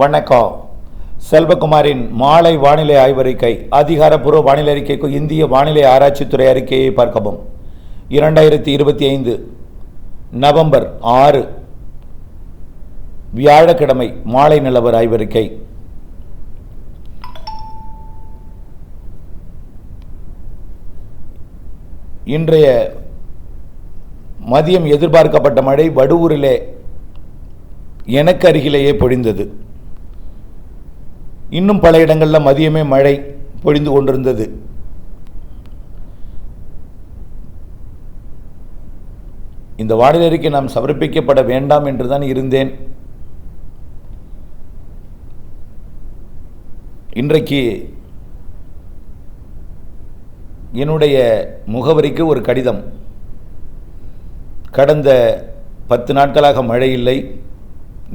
வணக்கம். செல்வகுமாரின் மாலை வானிலை ஆய்வறிக்கை அதிகாரப்பூர்வ வானிலை அறிக்கைக்கு இந்திய வானிலை ஆராய்ச்சித்துறை அறிக்கையை பார்க்கவும். இரண்டாயிரத்தி இருபத்தி ஐந்து நவம்பர் ஆறு வியாழக்கிழமை மாலை நிலவர் ஆய்வறிக்கை. இன்றைய மதியம் எதிர்பார்க்கப்பட்ட மழை வடுவூரிலே எனக்கு அருகிலேயே பொழிந்தது. இன்னும் பல இடங்களில் மதியமே மழை பொழிந்து கொண்டிருந்தது. இந்த வானிலை அறிக்கை நாம் சமர்ப்பிக்கப்பட வேண்டாம் என்று தான் இருந்தேன். இன்றைக்கு என்னுடைய முகவரிக்கு ஒரு கடிதம். கடந்த பத்து நாட்களாக மழை இல்லை.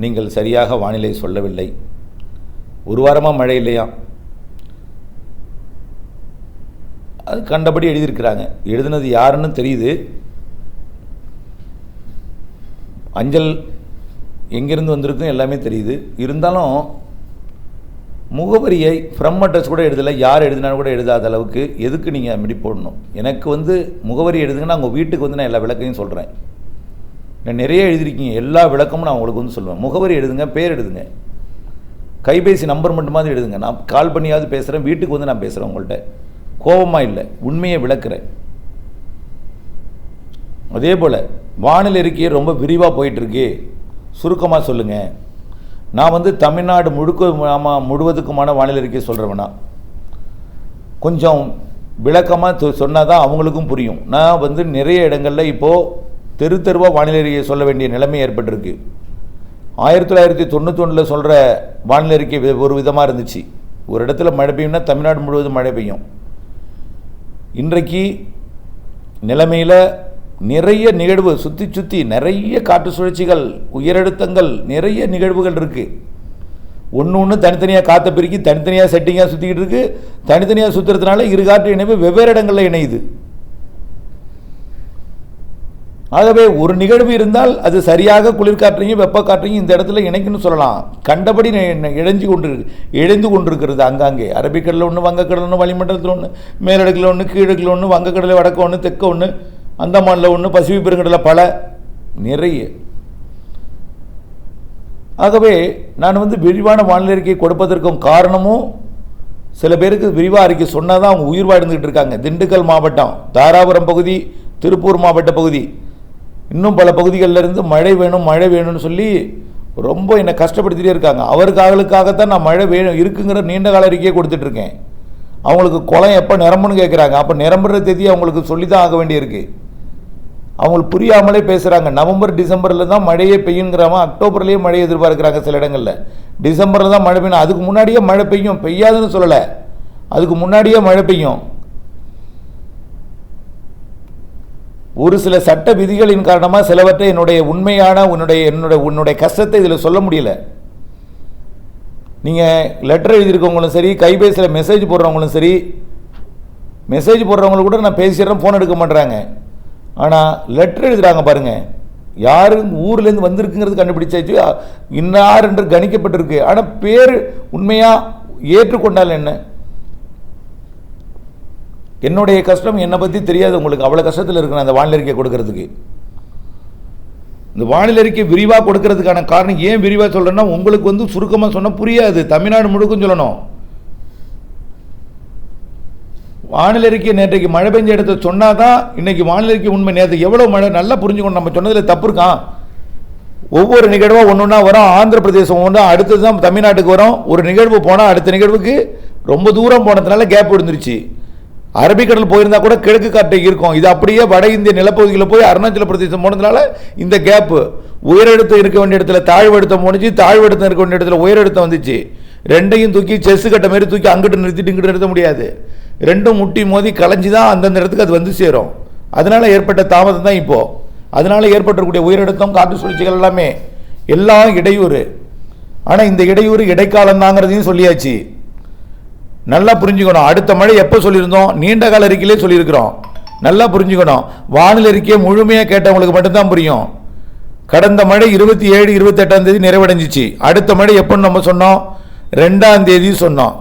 நீங்கள் சரியாக வானிலை சொல்லவில்லை. ஒரு வாரமாக மழை இல்லையா? அது கண்டபடி எழுதியிருக்கிறாங்க. எழுதுனது யாருன்னு தெரியுது. அஞ்சல் எங்கேருந்து வந்திருக்கும் எல்லாமே தெரியுது. இருந்தாலும் முகவரியை ஃப்ரம் அட்ரஸ் கூட எழுதலை. யார் எழுதினாலும் கூட எழுதாத அளவுக்கு எதுக்கு நீங்கள் அப்படி போடணும்? எனக்கு வந்து முகவரி எழுதுங்கன்னா உங்கள் வீட்டுக்கு வந்து நான் எல்லா விளக்கையும் சொல்கிறேன் நான் நிறைய எழுதியிருக்கீங்க. எல்லா விளக்கமும் நான் உங்களுக்கு வந்து சொல்லுவேன். முகவரி எழுதுங்க பேர் எழுதுங்க. கைபேசி நம்பர் மட்டுமாவது எழுதுங்க. நான் கால் பண்ணியாவது பேசுகிறேன் வீட்டுக்கு வந்து நான் பேசுகிறேன் உங்கள்கிட்ட கோபமாக இல்லை. உண்மையை விளக்குறேன். அதே போல் வானிலை இருக்கையே ரொம்ப விரிவாக போயிட்டுருக்கு. சுருக்கமாக சொல்லுங்கள் நான் வந்து தமிழ்நாடு முழுக்க ஆமாம் முழுவதுக்குமான வானிலை அறிக்கை சொல்கிறவனா கொஞ்சம் விளக்கமாக சொன்னால் தான் அவங்களுக்கும் புரியும். நான் வந்து நிறைய இடங்களில் இப்போது தெரு தெருவாக வானிலை சொல்ல வேண்டிய நிலைமை ஏற்பட்டிருக்கு. ஆயிரத்தி தொள்ளாயிரத்தி தொண்ணூத்தொன்னில் சொல்கிற வானிலை அறிக்கை ஒரு விதமாக இருந்துச்சு. ஒரு இடத்துல மழை பெய்யும்னா தமிழ்நாடு முழுவதும் மழை பெய்யும். இன்றைக்கு நிலைமையில் நிறைய நிகழ்வு சுற்றி சுற்றி நிறைய காற்று சுழற்சிகள் உயரழுத்தங்கள் நிறைய நிகழ்வுகள் இருக்குது ஒன்று ஒன்று தனித்தனியாக காற்றை பிரிக்கி தனித்தனியாக செட்டிங்காக சுற்றிக்கிட்டு இருக்குது தனித்தனியாக சுற்றுறதுனால இரு காற்று இணைவு வெவ்வேறு இடங்களில் இணையுது. ஆகவே ஒரு நிகழ்வு இருந்தால் அது சரியாக குளிர்காற்றையும் வெப்பக்காற்றையும் இந்த இடத்துல இணைக்குன்னு சொல்லலாம். கண்டபடி நி- இழைஞ்சு கொண்டு இழைந்து கொண்டிருக்கிறது அங்காங்கே. அரபிக்கடலில் ஒன்று வங்கக்கடல் ஒன்று வளிமண்டலத்தில் ஒன்று மேலடுக்கில் ஒன்று கீழடுக்கில் ஒன்று வங்கக்கடலில் வடக்க ஒன்று தெற்க ஒன்று அந்தமானில் ஒன்று பசிபிக் பெருங்கடலில் பல நிறைய. ஆகவே நான் வந்து விரிவான வானிலை அறிக்கை கொடுப்பதற்கும் காரணமும் சில பேருக்கு விரிவாக அறிக்கை சொன்னால் தான் அவங்க உயிர் வாழ்ந்துகிட்டு இருக்காங்க. திண்டுக்கல் மாவட்டம் தாராபுரம் பகுதி திருப்பூர் மாவட்ட பகுதி. இன்னும் பல பகுதிகளில் இருந்து மழை வேணும் மழை வேணும்னு சொல்லி ரொம்ப என்னை கஷ்டப்படுத்திட்டே இருக்காங்க. அவருக்காகலுக்காகத்தான் நான் மழை வேணும் இருக்குங்கிற நீண்ட கால அறிக்கையை கொடுத்துட்ருக்கேன். அவங்களுக்கு குளம் எப்போ நிரம்புன்னு கேட்குறாங்க அப்போ நிரம்புற தேதி அவங்களுக்கு சொல்லி தான் ஆக வேண்டியிருக்கு. அவங்களுக்கு புரியாமலே பேசுகிறாங்க நவம்பர் டிசம்பரில் தான் மழையே பெய்யுங்கிறாம அக்டோபர்லேயே மழை எதிர்பார்க்குறாங்க சில இடங்களில். டிசம்பரில் தான் மழை பெய்யும். அதுக்கு முன்னாடியே மழை பெய்யும். பெய்யாதுன்னு சொல்லலை. அதுக்கு முன்னாடியே மழை பெய்யும். ஒரு சில சட்ட விதிகளின் காரணமாக சிலவற்றை என்னுடைய உண்மையான உன்னுடைய என்னுடைய உன்னுடைய கஷ்டத்தை இதில் சொல்ல முடியல. நீங்கள் லெட்டர் எழுதியிருக்கவங்களும் சரி கைபேசியில் மெசேஜ் போடுறவங்களும் சரி மெசேஜ் போடுறவங்களுக்கு கூட நான் பேசிடுறேன் ஃபோன் எடுக்க மாட்றாங்க. ஆனால் லெட்டர் எழுதுகிறாங்க பாருங்கள் யார் ஊர்லேருந்து வந்திருக்குங்கிறது கண்டுபிடிச்சாச்சு. இன்னார் என்று கணிக்கப்பட்டிருக்கு. ஆனால் பேர் உண்மையாக ஏற்றுக்கொண்டால் என்ன? என்னுடைய கஷ்டம் என்னை பற்றி தெரியாது. உங்களுக்கு அவ்வளோ கஷ்டத்தில் இருக்கிற அந்த வானிலை அறிக்கை கொடுக்கறதுக்கு. இந்த வானிலை அறிக்கை விரிவாக கொடுக்கறதுக்கான காரணம் ஏன் விரிவாக சொல்கிறேன்னா உங்களுக்கு வந்து சுருக்கமாக சொன்னால் புரியாது. தமிழ்நாடு முழுக்கும் சொல்லணும். வானிலை அறிக்கை நேற்றைக்கு மழை பெஞ்ச இடத்த சொன்னால் தான் இன்னைக்கு வானிலை அறிக்கை உண்மை. நேற்று எவ்வளோ மழை? நல்லா புரிஞ்சுக்கணும். நம்ம சொன்னதில் தப்பு இருக்கான் ஒவ்வொரு நிகழ்வாக ஒன்று ஒன்றா வரும். ஆந்திர பிரதேசம் ஒன்றா அடுத்தது தான் தமிழ்நாட்டுக்கு வரும். ஒரு நிகழ்வு போனால் அடுத்த நிகழ்வுக்கு ரொம்ப தூரம் போனதுனால கேப் விழுந்துருச்சு. அரபிக்கடல் போயிருந்தா கூட கிழக்கு காற்றை இருக்கும். இது அப்படியே வட இந்திய நிலப்பகுதியில் போய் அருணாச்சல பிரதேசம் போனதுனால இந்த கேப்பு உயரழுத்தம் இருக்க வேண்டிய இடத்துல தாழ்வழுத்தம் முடிஞ்சு தாழ்வழுத்தம் இருக்க வேண்டிய இடத்துல உயரழுத்தம் வந்துச்சு. ரெண்டையும் தூக்கி செஸ் கட்ட மாதிரி தூக்கி அங்கிட்டு நிறுத்திட்டு இங்கிட்டு நிறுத்த முடியாது. ரெண்டும் முட்டி மோதி கலைஞ்சி தான் அந்தந்த இடத்துக்கு அது வந்து சேரும். அதனால் ஏற்பட்ட தாமதம் தான் இப்போது அதனால ஏற்பட்டிருக்கக்கூடிய உயரழுத்தம் காற்று சுழற்சிகள் எல்லாமே எல்லாம் இடையூறு. ஆனால் இந்த இடையூறு இடைக்காலம் தாங்கிறதையும் சொல்லியாச்சு. நல்லா புரிஞ்சுக்கணும். அடுத்த மழை எப்போ சொல்லியிருந்தோம்? நீண்ட கால அறிக்கையிலே சொல்லியிருக்கிறோம். நல்லா புரிஞ்சுக்கணும். வானிலை அறிக்கையை முழுமையாக கேட்டவங்களுக்கு மட்டும்தான் புரியும். கடந்த மழை இருபத்தி ஏழு இருபத்தெட்டாம் தேதி நிறைவடைஞ்சிச்சு. அடுத்த மழை எப்போன்னு நம்ம சொன்னோம்? ரெண்டாம் தேதி சொன்னோம்.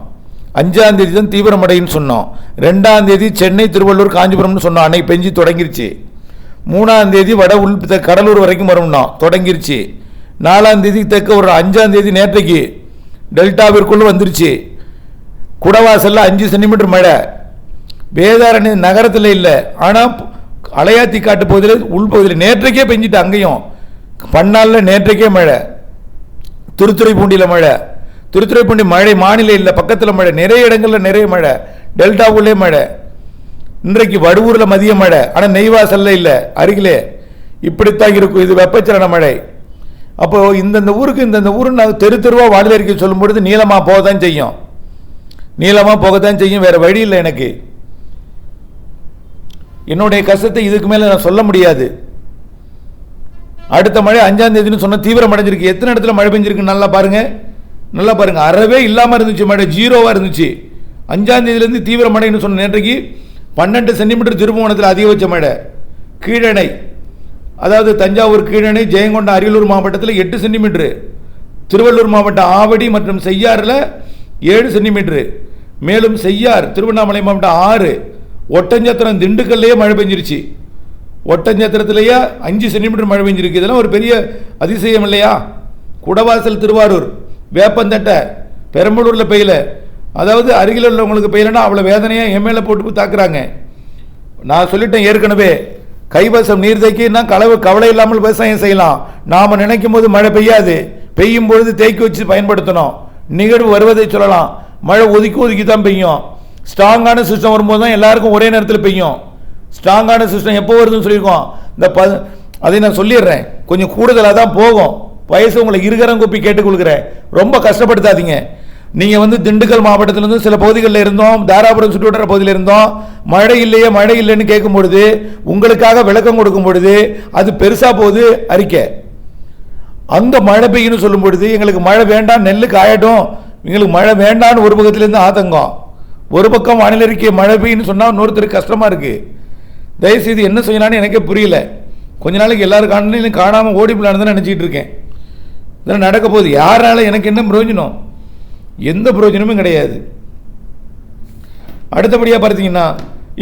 அஞ்சாம் தேதி தான் தீவிரமடைன்னு சொன்னோம். ரெண்டாம் தேதி சென்னை திருவள்ளூர் காஞ்சிபுரம்னு சொன்னோம். அன்னைக்கு பெஞ்சு தொடங்கிருச்சு. மூணாம் தேதி வட உள் கடலூர் வரைக்கும் வரும்னோம் தொடங்கிருச்சு. நாலாம் தேதி தெற்க ஒரு அஞ்சாம் தேதி நேற்றைக்கு டெல்டாவிற்குள்ளே வந்துருச்சு. குடவாசல்ல அஞ்சு சென்டிமீட்டர் மழை. வேதாரண்ய நகரத்தில் இல்லை. ஆனால் அலையாத்தி காட்டு பகுதியில் உள்பகுதியில் நேற்றைக்கே பெஞ்சிட்டு அங்கேயும். பன்னாளில் நேற்றைக்கே மழை. திருத்துறைப்பூண்டியில் மழை. திருத்துறைப்பூண்டி மழை மாநில இல்லை பக்கத்தில் மழை. நிறைய இடங்களில் நிறைய மழை. டெல்டாவுள்ளே மழை. இன்றைக்கு வடுவூரில் மதிய மழை. ஆனால் நெய்வாசல்ல இல்லை அருகிலே. இப்படித்தான் இருக்கும். இது வெப்பச்சலன மழை. அப்போது இந்தந்த ஊருக்கு இந்தந்த ஊருன்னு நான் தெரு தெருவாக வானிலை அறிக்கை சொல்லும் பொழுது நீளமாக போக தான் செய்யும். நீளமாக போகத்தான் செய்யும் வேறு வழி இல்லை எனக்கு. என்னுடைய கஷ்டத்தை இதுக்கு மேலே நான் சொல்ல முடியாது. அடுத்த மழை அஞ்சாம் தேதினு சொன்ன தீவிரம் அடைஞ்சிருக்கு. எத்தனை இடத்துல மழை பெஞ்சிருக்கு நல்லா பாருங்க. நல்லா பாருங்க. அறவே இல்லாமல் இருந்துச்சு மழை ஜீரோவாக இருந்துச்சு. அஞ்சாம் தேதியிலேருந்து தீவிர மழைன்னு சொன்ன நேற்றைக்கு பன்னெண்டு சென்டிமீட்டர் திருப்புவனத்தில் அதிகபட்ச மழை. கீழணை. அதாவது தஞ்சாவூர் கீழணை ஜெயங்கொண்டம் அரியலூர் மாவட்டத்தில் எட்டு சென்டிமீட்டரு. திருவள்ளூர் மாவட்டம் ஆவடி மற்றும் செய்யாறில் ஏழு சென்டிமீட்டரு. மேலும் செய்யார் திருவண்ணாமலை மாவட்டம் ஆறு. ஒட்டஞ்சத்திரம் திண்டுக்கல்லையே மழை பெஞ்சிருச்சு. ஒட்டஞ்சத்திரத்திலேயே அஞ்சு சென்டிமீட்டர் மழை பெஞ்சிருக்கு. இதெல்லாம் ஒரு பெரிய அதிசயம் இல்லையா? குடவாசல் திருவாரூர் வேப்பந்தட்டை பெரம்பலூரில் பெய்யல. அதாவது அருகில் உள்ளவங்களுக்கு பெய்யலன்னா அவ்வளோ வேதனையாக என் மேலே போட்டு தாக்குறாங்க. நான் சொல்லிட்டேன் ஏற்கனவே கைவசம் நீர் தேக்கினா களவு கவலை இல்லாமல் விவசாயம் செய்யலாம். நாம் நினைக்கும் போது மழை பெய்யாது. பெய்யும் பொழுது தேக்கி வச்சு பயன்படுத்தணும். நிகழ்வு வருவதை சொல்லலாம். மழை ஒதுக்கி ஒதுக்கி தான் பெய்யும். ஸ்ட்ராங்கான சிஸ்டம் வரும்போது தான் எல்லாருக்கும் ஒரே நேரத்தில் பெய்யும். ஸ்ட்ராங்கான சிஸ்டம் எப்போ வருதுன்னு சொல்லியிருக்கோம். இந்த ப அதை நான் சொல்லிடுறேன். கொஞ்சம் கூடுதலாக தான் போகும். வயசு உங்களை இருகரம் கூப்பி கேட்டுக்கொள்கிறேன். ரொம்ப கஷ்டப்படுத்தாதீங்க. நீங்கள் வந்து திண்டுக்கல் மாவட்டத்திலேருந்து சில பகுதிகளில் இருந்தோம். தாராபுரம் சுற்றுவட்டார பகுதியில் இருந்தோம். மழை இல்லையே மழை இல்லைன்னு கேட்கும் பொழுது உங்களுக்காக விளக்கம் கொடுக்கும் பொழுது அது பெருசாக போகுது அறிக்கை. அந்த மழை பெய்யுன்னு சொல்லும் பொழுது எங்களுக்கு மழை வேண்டாம் நெல்லுக்கு காயட்டும் எங்களுக்கு மழை வேண்டாம்னு ஒரு பக்கத்துலேருந்து ஆதங்கம். ஒரு பக்கம் வானிலை இருக்கே மழை பெய்யுன்னு சொன்னால் இன்னொருத்தருக்கு கஷ்டமாக இருக்குது தயவுசெய்து என்ன செய்யலாம்னு எனக்கே புரியல. கொஞ்ச நாளைக்கு எல்லாரும் காணலையும் காணாமல் ஓடி போலான்னு நினச்சிக்கிட்டு இருக்கேன். இதெல்லாம் நடக்க போகுது. யாரால எனக்கு என்ன பிரயோஜனம்? எந்த பிரயோஜனமும் கிடையாது. அடுத்தபடியாக பார்த்தீங்கன்னா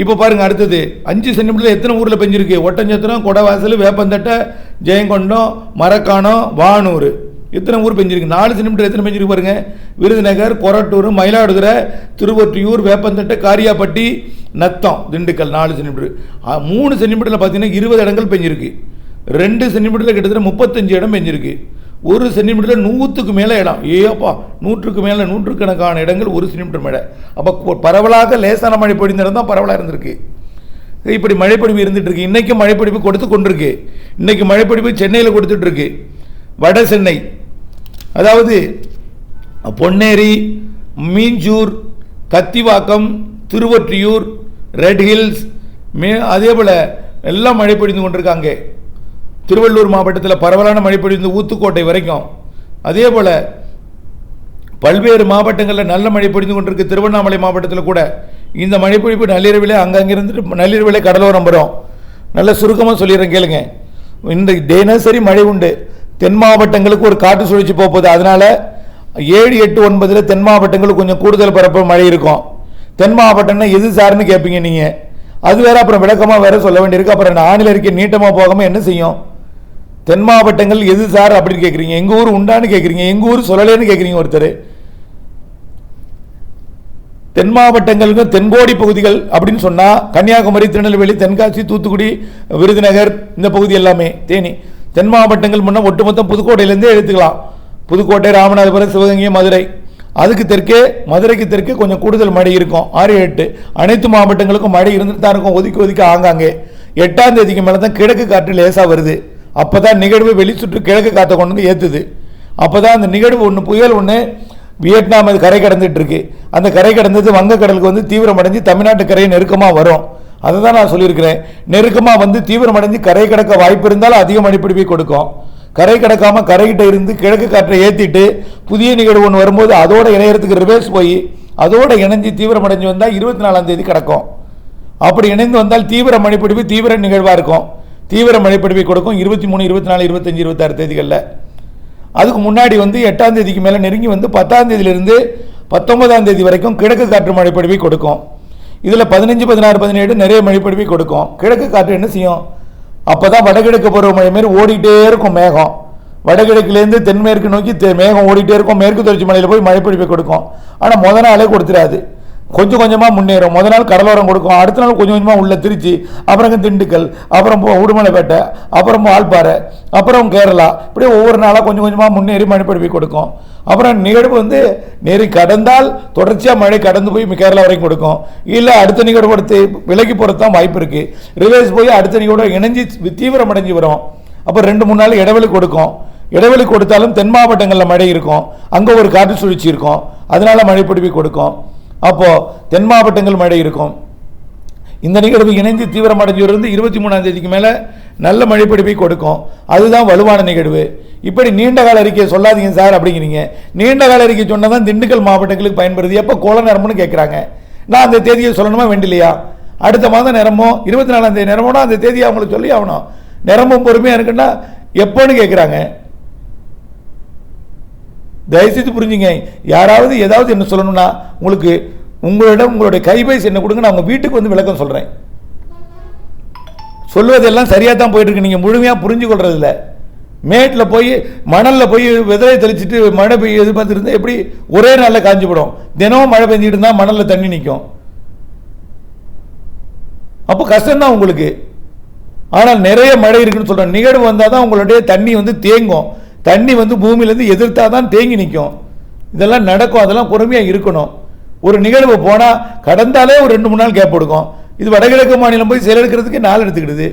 இப்போ பாருங்கள் அடுத்தது. அஞ்சு சென்டிமீட்டரில் எத்தனை ஊரில் பெஞ்சிருக்கு? ஒட்டஞ்சத்திரம் கொடவாசல் வேப்பந்தட்டை ஜெயங்கொண்டம் மரக்காணம் வானூர். எத்தனை ஊர் பெஞ்சிருக்கு? நாலு சென்டிமீட்டர் எத்தனை பெஞ்சிருக்கு பாருங்க. விருதுநகர் கொரட்டூர் மயிலாடுதுறை திருவொற்றியூர் வேப்பந்தட்டை காரியாப்பட்டி நத்தம் திண்டுக்கல் நாலு சென்டிமீட்டர். மூணு சென்டிமீட்டரில் பார்த்தீங்கன்னா இருபது இடங்கள் பெஞ்சிருக்கு. ரெண்டு சென்டிமீட்டரில் கிட்டத்தட்ட முப்பத்தஞ்சு இடம் பெஞ்சிருக்கு. ஒரு சென்டிமீட்டரில் நூற்றுக்கு மேலே இடம். ஏப்பா நூற்றுக்கு மேலே நூற்றுக்கணக்கான இடங்கள் ஒரு சென்டிமீட்டர் மேலே. அப்போ பரவலாக லேசான மழை பொழிந்த தான் பரவலாக இருந்திருக்கு. இப்படி மழைப்பொழிவு இருந்துட்டு இருக்கு. இன்றைக்கும் மழைப்பொழிவு கொடுத்து கொண்டிருக்கு. இன்றைக்கு மழைப்பொழிவு சென்னையில் கொடுத்துட்ருக்கு வட சென்னை அதாவது பொன்னேரி மீஞ்சூர் கத்திவாக்கம் திருவொற்றியூர் ரெட் ஹில்ஸ் மே அதே போல் எல்லாம் மழை பொழிந்து கொண்டிருக்காங்க. திருவள்ளூர் மாவட்டத்தில் பரவலான மழை பொழிந்து ஊத்துக்கோட்டை வரைக்கும். அதே போல் பல்வேறு மாவட்டங்களில் நல்ல மழை பொழிந்து கொண்டிருக்கு. திருவண்ணாமலை மாவட்டத்தில் கூட இந்த மழைப்பொழிப்பு நள்ளிரவிலே அங்கங்கே இருந்துட்டு நள்ளிரவிலே கடலோரம் வரும். நல்ல சுருக்கமாக சொல்லிடுறேன் கேளுங்க. இந்த தினசரி மழை உண்டு. தென் மாவட்டங்களுக்கு ஒரு காற்று சுழற்சி போகுது. அதனால் ஏழு எட்டு ஒன்பதில் தென் மாவட்டங்களுக்கு கொஞ்சம் கூடுதல் பரப்பு மழை இருக்கும். தென் மாவட்டம்னா எது சார்னு கேட்பீங்க நீங்கள் அது வேற அப்புறம் விளக்கமாக வேற சொல்ல வேண்டியிருக்கு. அப்புறம் ஆணில் இருக்க நீட்டமாக போகாமல் என்ன செய்யும்? தென் மாவட்டங்கள் எது சார் அப்படின்னு கேட்குறீங்க எங்கள் ஊர் உண்டான்னு கேட்குறீங்க எங்கள் ஊர் சொல்லலேன்னு கேட்குறீங்க ஒருத்தர். தென் மாவட்டங்களுக்கு தென்கோடி பகுதிகள் அப்படின்னு சொன்னால் கன்னியாகுமரி திருநெல்வேலி தென்காசி தூத்துக்குடி விருதுநகர் இந்த பகுதி எல்லாமே. தேனி. தென் மாவட்டங்கள் முன்ன ஒட்டுமொத்தம் புதுக்கோட்டையிலேருந்தே எடுத்துக்கலாம். புதுக்கோட்டை ராமநாதபுரம் சிவகங்கை மதுரை. அதுக்கு தெற்கே மதுரைக்கு தெற்கே கொஞ்சம் கூடுதல் மழை இருக்கும். ஆறு எட்டு. அனைத்து மாவட்டங்களுக்கும் மழை இருந்துட்டு தான் இருக்கும். ஒதுக்கி ஒதுக்கி ஆங்காங்கே. எட்டாம் தேதிக்கு மேலே தான் கிழக்கு காற்று லேசாக வருது. அப்போ தான் நிகழ்வு வெளிச்சுற்று கிழக்கு காற்றை கொண்டு வந்து ஏற்றுது அப்போ தான் அந்த நிகழ்வு ஒன்று புயல் ஒன்று வியட்நாம் அது கரை கடந்துட்டு இருக்கு. அந்த கரை கடந்தது வங்கக்கடலுக்கு வந்து தீவிரமடைஞ்சு தமிழ்நாட்டு கரையை நெருக்கமாக வரும். அதை தான் நான் சொல்லியிருக்கிறேன். நெருக்கமாக வந்து தீவிரமடைந்து கரை கடக்க வாய்ப்பு இருந்தாலும் அதிக மழைப்பிடிப்பை கொடுக்கும். கரை கடக்காம கரைகிட்ட இருந்து கிழக்கு காற்றை ஏற்றிட்டு புதிய நிகழ்வு ஒன்று வரும்போது அதோட இணையறதுக்கு ரிவர்ஸ் போய் அதோட இணைஞ்சு தீவிரமடைஞ்சு வந்தால் இருபத்தி நாலாம் தேதி கிடக்கும். அப்படி இணைந்து வந்தால் தீவிர மழைப்பிடிப்பு தீவிர நிகழ்வாக இருக்கும். தீவிர மழைப்பிடிப்பை கொடுக்கும் இருபத்தி மூணு இருபத்தி நாலு இருபத்தஞ்சி இருபத்தாறு தேதிகளில். அதுக்கு முன்னாடி வந்து எட்டாம் தேதிக்கு மேலே நெருங்கி வந்து பத்தாம் தேதியிலிருந்து பத்தொன்பதாம் தேதி வரைக்கும் கிழக்கு காற்று மழைப்பிடிப்பை கொடுக்கும். இதில் பதினஞ்சு பதினாறு பதினேழு நிறைய மழைப்பொழிவை கொடுக்கும். கிழக்கு காற்று என்ன செய்யும்? அப்போ தான் வடகிழக்கு பருவமழை மாரி ஓடிக்கிட்டே இருக்கும் மேகம். வடகிழக்குலேருந்து தென்மேற்கு நோக்கி தெ- மேகம் ஓடிட்டே இருக்கும். மேற்கு தொடர்ச்சி மலையில் போய் மழைப்பொழிவை கொடுக்கும். ஆனால் முத நாளே கொடுத்துடாது. கொஞ்சம் கொஞ்சமாக முன்னேறும். முத நாள் கடலோரம் கொடுக்கும். அடுத்த நாள் கொஞ்சம் கொஞ்சமாக உள்ள திருச்சி அப்புறம் திண்டுக்கல் அப்புறம் உடுமலைப்பேட்டை அப்புறம் ஆழ்பாறை அப்புறம் கேரளா. இப்படியே ஒவ்வொரு நாளாக கொஞ்சம் கொஞ்சமாக முன்னேறி மழைப்பொழிவை கொடுக்கும். அப்புறம் நிகழ்வு வந்து நெறி கடந்தால் தொடர்ச்சியாக மழை கடந்து போய் கேரளா வரைக்கும் கொடுக்கும். இல்லை அடுத்த நிகழ்வு கொடுத்து விலகி போகிறது தான் வாய்ப்பு இருக்குது ரிலேஸ் போய் அடுத்த நிகழ்வு தீவிரம் அடைஞ்சி வரும். அப்போ ரெண்டு மூணு நாள் இடைவெளி கொடுக்கும். இடைவெளி கொடுத்தாலும் தென் மாவட்டங்களில் மழை இருக்கும். அங்கே ஒரு காற்று சுழற்சி இருக்கும். அதனால் மழை பிடிப்பி கொடுக்கும். அப்போது தென் மாவட்டங்கள் மழை இருக்கும். இந்த நிகழ்வு இணைந்து தீவிரமடைஞ்சிருந்து இருபத்தி மூணாம் தேதிக்கு மேலே நல்ல மழைப்பிடிப்பை கொடுக்கும். அதுதான் வலுவான நிகழ்வு. இப்படி நீண்ட கால அறிக்கையை சொல்லாதீங்க சார் அப்படிங்கிறீங்க. நீண்ட கால அறிக்கை சொன்னால் தான் திண்டுக்கல் மாவட்டங்களுக்கு பயன்படுது. எப்போ கோல நேரம்னு கேட்குறாங்க நான் அந்த தேதியை சொல்லணுமா வேண்டிலையா அடுத்த மாதம் நிரம்பும் இருபத்தி நாலாம் தேதி நிரம்பணும் அந்த தேதியை அவங்களுக்கு சொல்லி ஆகணும். நிரம்பும் பொறுமையாக இருக்குன்னா எப்போன்னு கேட்குறாங்க தயவுசெய்து புரிஞ்சுங்க. யாராவது ஏதாவது என்ன சொல்லணும்னா உங்களுக்கு உங்களிடம் உங்களுடைய கைபேசி என்ன கொடுங்க நான் உங்கள் வீட்டுக்கு வந்து விளக்கம் சொல்கிறேன் சொல்வதெல்லாம் சரியாக தான் போயிட்டுருக்கு. நீங்கள் முழுமையாக புரிஞ்சு கொள்றதில்ல மேட்டில் போய் மணலில் போய் விதையை தெளிச்சிட்டு மழை பெய்ய எது பார்த்துருந்தா எப்படி ஒரே நாளில் காஞ்சி போடும் தினமும் மழை பெஞ்சிட்டு இருந்தால் மணலில் தண்ணி நிற்கும் அப்போ கஷ்டம்தான் உங்களுக்கு. ஆனால் நிறைய மழை இருக்குன்னு சொல்கிறேன் நிகழ்வு வந்தால் தான் உங்களுடைய தண்ணி வந்து தேங்கும். தண்ணி வந்து பூமியிலேருந்து எதிர்த்தா தான் தேங்கி நிற்கும். இதெல்லாம் நடக்கும் அதெல்லாம் பொறுமையாக இருக்கணும். ஒரு நிகழ்வு போனால் கடந்தாலே ஒரு ரெண்டு மூணு நாள் கேப் கொடுக்கும். இது வடகிழக்கு மாநிலம் போய் செயலெடுக்கிறதுக்கு நாள் எடுத்துக்கிடுது.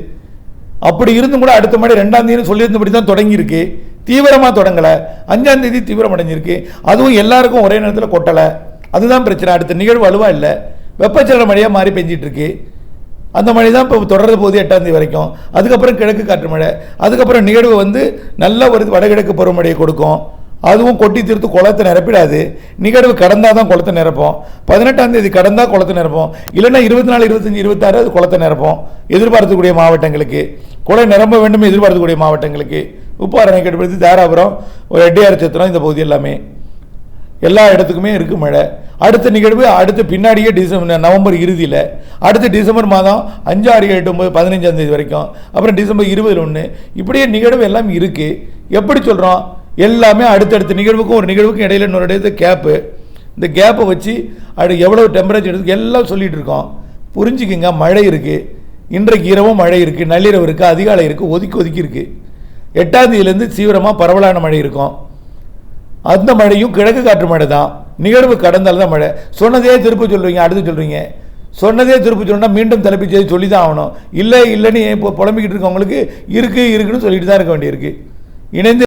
அப்படி இருந்தும் கூட அடுத்த மாதிரி ரெண்டாம் தேதி சொல்லியிருந்தபடி தான் தொடங்கியிருக்கு. தீவிரமாக தொடங்கலை. அஞ்சாம் தேதி தீவிரம் அடைஞ்சிருக்கு அதுவும் எல்லாருக்கும் ஒரே நேரத்தில் கொட்டலை. அதுதான் பிரச்சனை. அடுத்த நிகழ்வு வலுவாக இல்லை. வெப்பச்சலன மழையாக மாறி பெஞ்சிட்ருக்கு இருக்கு. அந்த மழை தான் இப்போ தொடர்றது போகுது எட்டாம் தேதி வரைக்கும். அதுக்கப்புறம் கிழக்கு காற்று மழை. அதுக்கப்புறம் நிகழ்வு வந்து நல்ல ஒரு வடகிழக்கு பருவமழையை கொடுக்கும். அதுவும் கொட்டி தீர்த்து குளத்தை நிரப்பிடாது. நிகழ்வு கடந்தால் தான் குளத்தை நிரப்போம். பதினெட்டாம் தேதி கடந்தால் குளத்தை நிரப்போம். இல்லைன்னா இருபத்தி நாலு இருபத்தஞ்சி இருபத்தாறு அது குளத்தை நிரப்போம். எதிர்பார்க்கக்கூடிய மாவட்டங்களுக்கு. குளம் நிரம்ப வேண்டும் எதிர்பார்க்கக்கூடிய மாவட்டங்களுக்கு. உப்பாரணை அணைக்கட்டுப்படுத்தி தாராபுரம் ஒரு எட்டியார் சத்திரம் இந்த பகுதி எல்லாமே. எல்லா இடத்துக்குமே இருக்குது மழை. அடுத்த நிகழ்வு அடுத்து பின்னாடியே டிசம்பர் நவம்பர் இறுதியில். அடுத்து டிசம்பர் மாதம் அஞ்சு ஆறு எட்டு ஒம்பது பதினஞ்சாம் தேதி வரைக்கும். அப்புறம் டிசம்பர் இருபதில் ஒன்று இப்படியே நிகழ்வு எல்லாம் இருக்குது எப்படி சொல்கிறோம் எல்லாமே அடுத்தடுத்த நிகழ்வுக்கும் ஒரு நிகழ்வுக்கும் இடையில இன்னொரு இடத்துல கேப்பு இந்த கேப்பை வச்சு அது எவ்வளோ டெம்பரேச்சர் எடுத்து எல்லாம் சொல்லிகிட்டு இருக்கோம். புரிஞ்சுக்குங்க மழை இருக்குது இன்றைக்கு இரவும் மழை இருக்குது நள்ளிரவு இருக்குது அதிகாலை இருக்குது ஒதுக்கி ஒதுக்கி இருக்குது எட்டாம் தேதியிலேருந்து தீவிரமாக பரவலான மழை இருக்கும். அந்த மழையும் கிழக்கு காற்று மழை தான். நிகழ்வு கடந்தால் தான் மழை. சொன்னதே திருப்பி சொல்றீங்க அடுத்து சொல்றீங்க. சொன்னதே திருப்பி சொன்னா மீண்டும் தலைப்பு செய்தி சொல்லி தான் ஆகணும். இல்லை இல்லைன்னு இப்போ புலம்பிக்கிட்டு இருக்கவங்களுக்கு இருக்குது இருக்குன்னு சொல்லிட்டு தான் இருக்க வேண்டியிருக்கு. இணைந்து